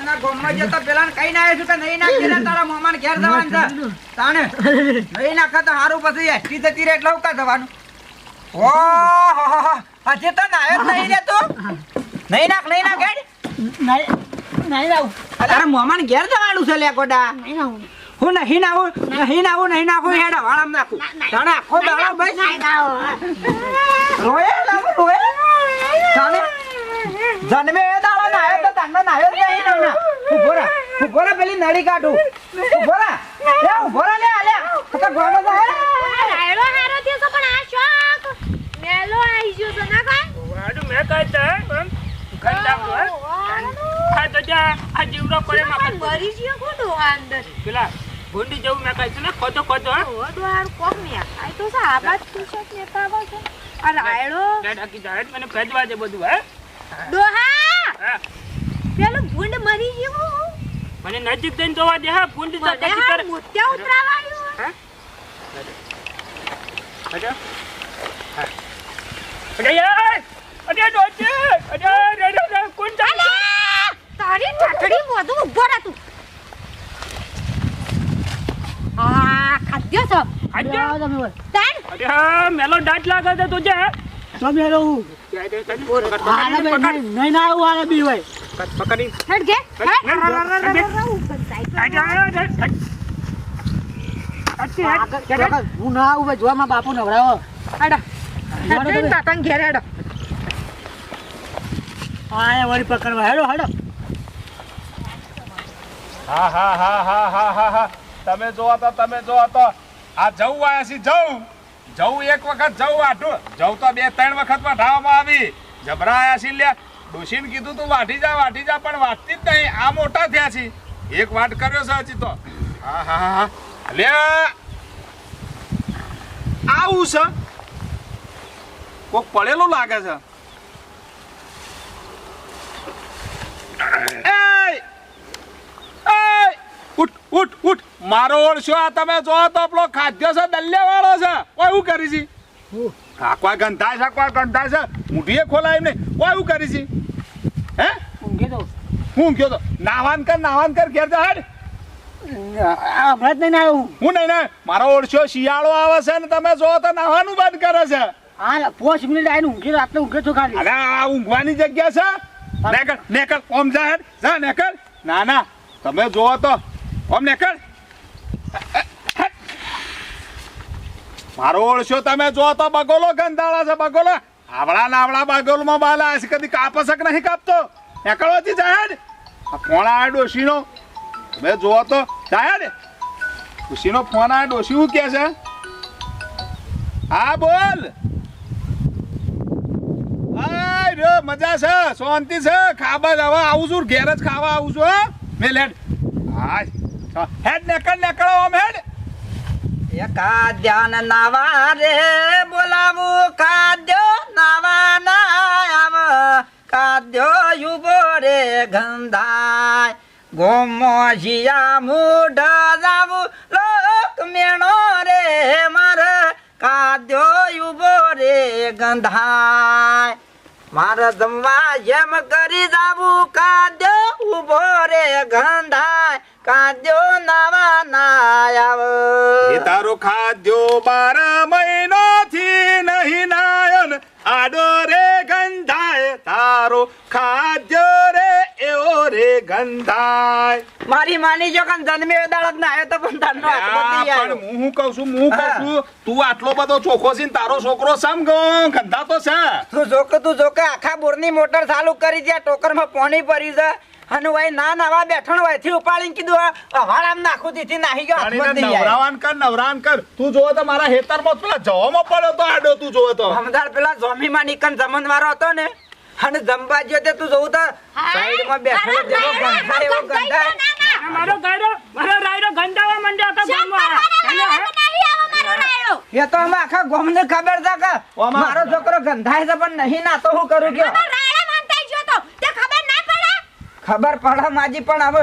નાના ગામમાં જતો પેલાને કઈ ના આવ્યો છું નહીં નાખી તારા મોમાને ઘેર જવાનું છે. તાણે? નહીં નાખે તો હારું પછી એસટી જતી રહે એટલે હું જવાનું. ઓ હો હો હો. હજી તો નાયો જ નહીં રે નહીં નાખ નહીં નાખ નહીં નહીં આવું. તારા મોમાને ઘેર જવાનું છે લે ગોડા નહીં આવું. હું નહીં નાવું નહીં નાવું નહીં નાખું હેડ વાળામાં નાખું. તાણે આખો દાડો બસ. રોયે લાવો રોયે? તાણે જન્મે એ દાડો નાયો નાયો જ નહીં ને ઊભો રે ઊભો રે પેલી નળી કાઢું. ઊભો રે લે ઊભો રે લે લે. તો ગોળો તો હે. હારો થયો પણ આ શોખ. મેલો આવી ગયો તો ના કાંઈ વાડું મેં કહેતા એમ ગંડાવું હે આ તો જ્યાં આ જીવડો પડે માં મરી ગયો કોનો અંદર? પેલા ભૂંડી જેવું મેં કહ્યું ને ખોટો ખોટો હે. ઓ દ્વાર કોક ને આ તો સાબાત ટી-શર્ટ લેતા આવો છે. આ રાયડો. લે ઢાકી મને ભેજવા દે બધું હે. દોહા હા. પેલું ભૂંડ મરી ગયો મને નજીક જઈને જોવા દે હા ભૂંડી તો હા કરે મોત્યા ઉતરાવાયું હે? હા. અજા યાર અજા ડોચે અજા રે રે રે કોણ ચાલે તારી ઠાઠડી મોઢું ઊભો રહે તું આ ખાધ્યો છો ખાદ્ય? તાન અરે મેલો દાંત લાગે છે તુજે તમે રહું હાલે નહીં નહીં ના આવું હાલે બી હોય પકડી હેડ હેડ. હું ના આવું ભાઈ બાપુ નવરાવો ઘેર હેડો. હા વળી પકડવા. હેડો હેડો. હા હા હા હા હા હા હા. તમે જોવો તો તમે જોવો તો. આ જવું આયા છે જવું. જવું એક વખત જવું આઠું જવું તો બે ત્રણ વખત વાઢવામાં આવી. જબરાયા છે લે ડોશીને કીધું તું વાટી જા વાટી જા પણ વાટતી જ નહીં. આ મોટા થયા છે. એક વાટ કર્યો છે હજી તો. હા હા હા લે. આવું છે? કોક પડેલું લાગે છે. એય! એય! ઉઠ ઉઠ ઉઠ. મારો ઓળશો આ તમે જો તો આપણો ખાદ્ય છે દલ્યા વાળો છે. કોઈ હું કરી છે? આ કોઈ ગંધાય છે કોઈ ગંધાય છે. મૂઠીએ ખોલાય નહીં. કોઈ એવું કરી છે હે? ઊંઘી દઉં. હું ઊંઘ્યો તો? નાવાન કર નાવાન કર ઘેર જા હેડ. હમણાં જ નહીં ના આવ્યું હું નહીં ના મારો ઓળશો શિયાળો આવે છે ને તમે જો તો નાવાનું બંધ કરે છે. હા પાંચ મિનિટ આવીને ઊંઘી રાત્રે ઊંઘે છો ખાલી. અરે આ ઊંઘવાની જગ્યા છે. નેકળ નેકળ ઓમ જા હેડ. જા નેકળ. ના ના તમે જોવો તો. ઓમ નેકળ. મારો ઓળશો તમે જો તો બગોલો, ગંધાળા છે બગોલો. આવડા નાવડા બગોલમાં બાલા છે કદી કાપસક નહીં કાપતો. એકડવાથી જાહેર. આ ફોન આવે ડોશીનો. તમે જોવો તો, જાહેર. ડોશીનો ફોન આવે ડોશી શું કહે છે? હા, બોલ. મજા છે, શાંતિ છે. ખાવા જવા આવું છું, ઘેર જ ખાવા આવું છું, હે. મેલેડ હા, હેડ, નેકળ, નેકળો આમ, હેડ. કાદ્યાન નાવા રે બોલાવું કાદ્યો નાવા ના આવ. કાદ્યો યુબો રે ગંધાય. ગોમો જીયા મૂઢ જાવું. લોક મેણો રે માર. કાદ્યો યુબો રે ગંધાય. મારે જમવા જેમ કરી જાવું. કાદ્યો ઊભો રે ગંધાય. કાદ્યો નાવા તારો ખાદ્યો બારા મહિનો થી નહીં નાયન. આડો રે ગંધાય તારો ખાદ્યો રે એવો રે ગંધાય. મારી માની જો કન જન્મે દાડક ના આયો તો પણ તારનો હાથ આ પણ આવ્યો. હું શું કહું છું હું કહું છું તું આટલો બધો ચોખો છે તારો છોકરો સમ ગંધા તો છે. તું જોકે તું જોકે આખા બોરની મોટર ચાલુ કરી ત્યાં ટોકરમાં પાણી ભરી છે. અને ભાઈ ના નાવા બેઠણ હોયથી ઉપાડીને કીધું હવાળામ નાખું દીધી નાહી ગયો નવરાવાન કર નવરાન કર. તું જોવે તો મારા હેતરમાં પેલા જવામાં પડ્યો તો આડો તું જોવે તો. હમદાર પેલા જોમીમાં નિકન જમન વાળો હતો ને અને જમવા ગયો તે તું જોવું તો સાઈડમાં બેઠેલો જેવો ગંધા એવો ગંધા મારો ગાયરો મારો રાયરો ગંધાવા માંડ્યો આખા ગામમાં એ તો અમે આખા ગોમને ખબર છે કે મારો છોકરો ગંધાય છે પણ નહીં ના તો હું કરું કયો ખબર પડે માજી પણ હવે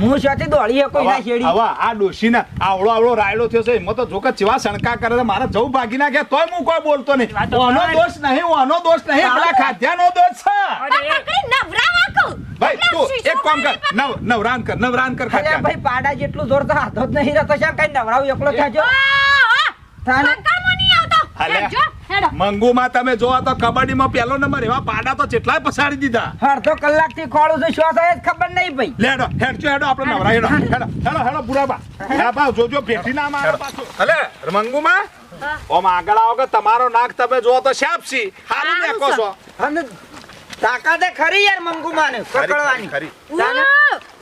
હું સાથે દોડી શકો ના શેડી હવે આ ડોશીને આવડો આવડો રાયડો થયો છે એમાં તો જોકે ચેવા શણકા કરે મારા મારે જવું ભાગી નાખ્યા તોય હું કોઈ બોલતો નહીં. આનો દોષ નહીં આનો દોષ નહીં પેલા ખાધ્યાનો દોષ છે. ભાઈ તું એક કોમ કર નવ નવરાન કર નવરાન કર ખાધ્યા ભાઈ પાડા જેટલું જોર તો હાથો જ નહીં રહેતો શા કઈ નવરાવું એકલો થાજો તાને કંકાળમાં નહીં આવતો. મંગુમાં તમે જોવા તો કબડ્ડીમાં પહેલો નંબર એવા પાડા તો કેટલાય પસાડી દીધા. અડધો કલાકથી ખોળું છું શું થાય ખબર નહીં ભાઈ. લેડો હેડજો હેડો આપણે નવરા હેડો હેડો. હેડો હેડો બુડાબા હા જોજો ભેટી ના મારો પાછો. અલે મંગુમાં ઓમ આગળ આવો કે તમારો નાક તમે જોવો તો શાપસી હારું મેકો છો. અને તાકાતે ખરી યાર મંગુ માને પકડવાની. ખરી.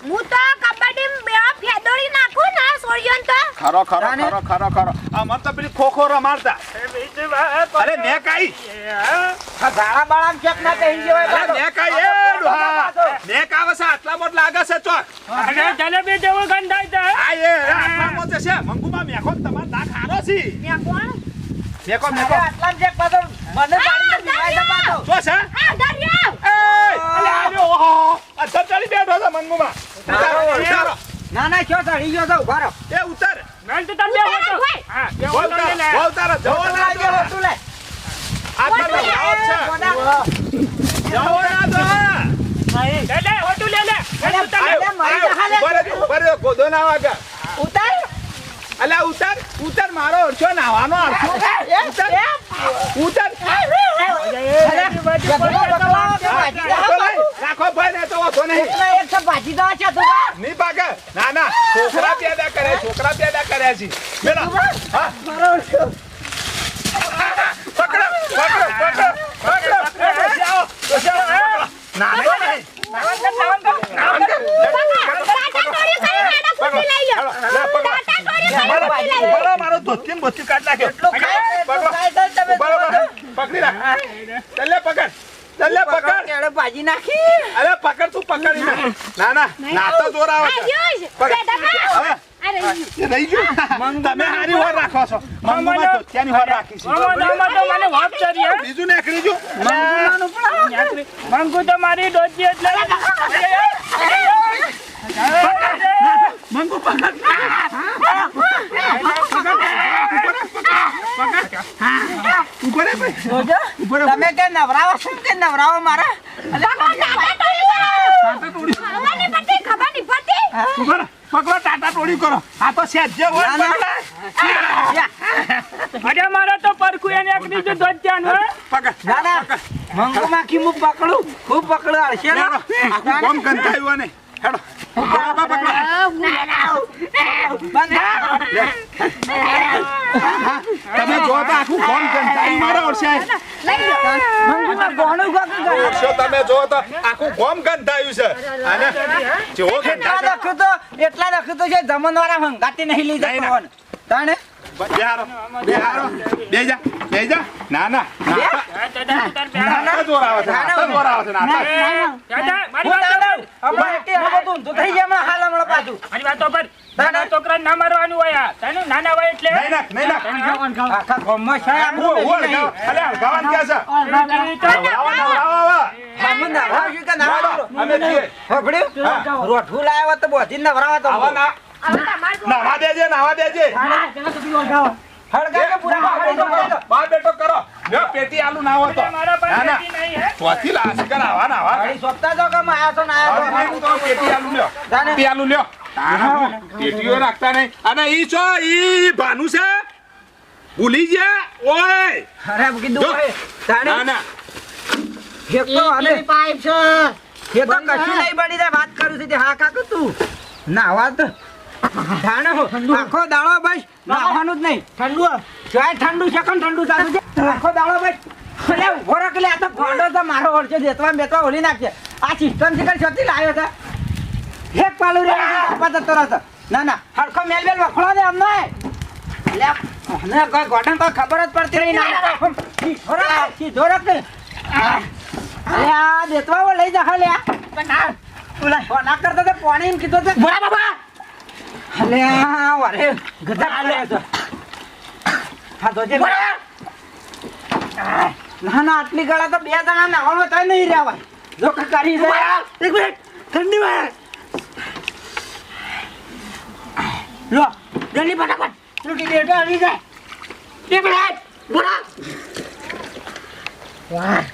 હું તો કબડ્ડી બે ફેદોડી નાખું ને સોળિયોન તો. ખરો ખરો ખરો ખરો ખરો. આ મત તો પેલી ખોખો રમાડતા. અરે નેક કઈ? આ ઝાડા બાળા ચેક ના કહી જવાય અરે પાછો. કઈ? એ ડોહા. નેક આવે છે આટલા મોટ લાગે છે ચોક અને જલેબી જેવું ગંધાય છે આ એ આટલા મોટ છે. મંગુમાં મેખો તમાર નાક ખારો છે. મેં કોણ મેકો મેકો આટલા ચેક પાછો મને પાડી દે પાછો. જો છે. આ દરિયો એ અલે આજો ઓહો આ ચડી છે ઉતારો. ઉતારો. ના ના શું ચડી ગયો તો ઊભા રહો એ ઉતાર મેલ તો તમે તો. ભાઈ. હા, બેહો બોલ તો તારો, લે. બોલ તારો, જવો ના દો. હોતું લે. આ તો બોલ નવરાવ છે. જવો ના દો. લે, લે, હોતું લે, લે. લે, તું તારે. અલ્યા, મારી હાલે. ઊભા રહેજો, ગોદો ના વાગે. ઉતાર અલ્યા, ઉતાર, ઉતાર, મારો અડશો નાવાનો અડશો. ઉતર ઉતાર. અરે, રાખો ભાઈ, ને તો વાંધો નહીં. એક તો ભાજી દા છે તું. નહીં પાકે. ના, ના, છોકરા પેદા કરે છોકરા પેદા કર્યા છે. મેલા હા, મારો ઓળખ્યો. પકડો, પકડો, પકડો, પકડો. એ, ડોસી આવો, ડોસી આવો, પકડો. ના, નહીં, નહીં. ટાટા ટોળી કરીને હેડો પકડો, કુર્તી લઈ લો લે, પકડો. ટાટા ટોળી કરીને મારો કુર્તી લઈ લો મારો- મારો ધોતિયો ને બોતિયો કાઢ નાખ્યો. એટલું ખાય, એટલું પકડો. ખાય તો તમે ઊભા રહો, જુઓ તો. પકડી રાખ. ચાલ લે, પકડ. ચાલ લે, પકડ. કેળે ભાજી નાખી. અરે પકડ તું પકડી ના. ના ના ના તો જોર આવે પકડ. રહી ગયું. તમે હારી હોર રાખો છો. મંગુમાં તો ત્યાંની હોર રાખી છે. આમાં તો- મને વાપ ચડી, હે. બીજું નીકળી ગયું મંગુમાનું પણ. મંગુ તો મારી ડોચી એટલે મંગુ પકડ. પકડ. પકડ. પકડ ભાઈ જોજો તમે કે નવરાવા શું કે નવરાવો મારા? પકડો ટાટા ટોળી કરો. આ તો સેજ જે હોય ના, મારા અરે મારે તો પરખું એને એકની જ ધોતિયાનું, હે. પકડ ના ના. મંગુમાં માખી હું પકડું. ખૂબ પકડું હશે ને? ગોમ ગંધાયું અને હેડો બરાબર પકડો તમે જો તો આખું ગોમ ગંધાયું મારો ગયું. વર્ષો તમે જો તો આખું ગોમ ગંધાયું છે અને જેવો એટલા ગંધાય તો એટલા દખું તો છે જમણવાળા હંગાતી નહીં લઈ જતો નહીં. તાણે બેહારો બેહારો બે જા બે જા ના ના નાતા હા, દાદા, તું તાર બેહો. નાતા જોર આવે છે નાતા જોર આવે છે નાતા એ, દાદા, મારી હું? વાત તાણે સાંભળ. અમારે કે હવે તો ઊંધું થઈ જાય હમણાં હાલ હમણાં પાછું. મારી વાતો પર નાના છોકરાને ના મારવાનું હોય. તને નાના હોય એટલે? નહીં નાખ નહીં નાખ. આખા ગામમાં છે. આપણું છે? સામું નવરાવ છે કે? હા. રોઠું લાવ્યા તો બોધીને નવરાવા તો. નાવા દેજે નાવા દેજે. હળગા કે પૂરા. બાર બેઠો કરો. પેટી આલુ ના હોય તો. ના ના. પેટી નહીં, હે. ચોથી લાશ કર આવા નાવા વળી કે આયા છો ને આયા છો. તો? પેટી આલુ લ્યો. પેટી આલુ લ્યો. પેટીઓ રાખતા નહીં. અને ઈ છો ઈ ભાનુ છે? ભૂલી ગયા? ઓય. અરે કીધું જો. હોય. ના ના. એક તો આને- એ તો કશું નહીં બની રે વાત કરું છું તે હા કાકુ તું? નાવા તો. જાણે આખો દાડો બસ નાવાનું જ નહીં. ઠંડુ ચાય ઠંડુ છે કોણ ઠંડુ ચાલુ છે? આખો દાડો ભાઈ. અલે ઊભો રાખ લે આ તો ફોડો તો મારો ઓળખે દેતવા બેતવા ઓલી નાખશે આ સિસ્ટમથી કઈ છતી લાવ્યો છે? એક પાલું રે આપા તો તરત. ના ના હરખો મેલ મેલ વખડો દે અમને. લે અમને કોઈ ગોડન કોઈ ખબર જ પડતી રહી ના સીધો રાખ સીધો રાખ. ને. આ દેતવા લઈ જા લે ના ઓલા ફોના કરતા તો પાણી એમ કીધો છે. બોલા બાબા અરે આ વારે ગધા લે ના? ના આટલી ગળા તો બે જણા નાવાનો થાય નહીં રહેવાય જો કરી દે. એક મિનિટ. ઠંડી માં લો જલ્દી ફટાફટ. લૂટી દે તો આવી જાય. એક મિનિટ. બોલા વાહ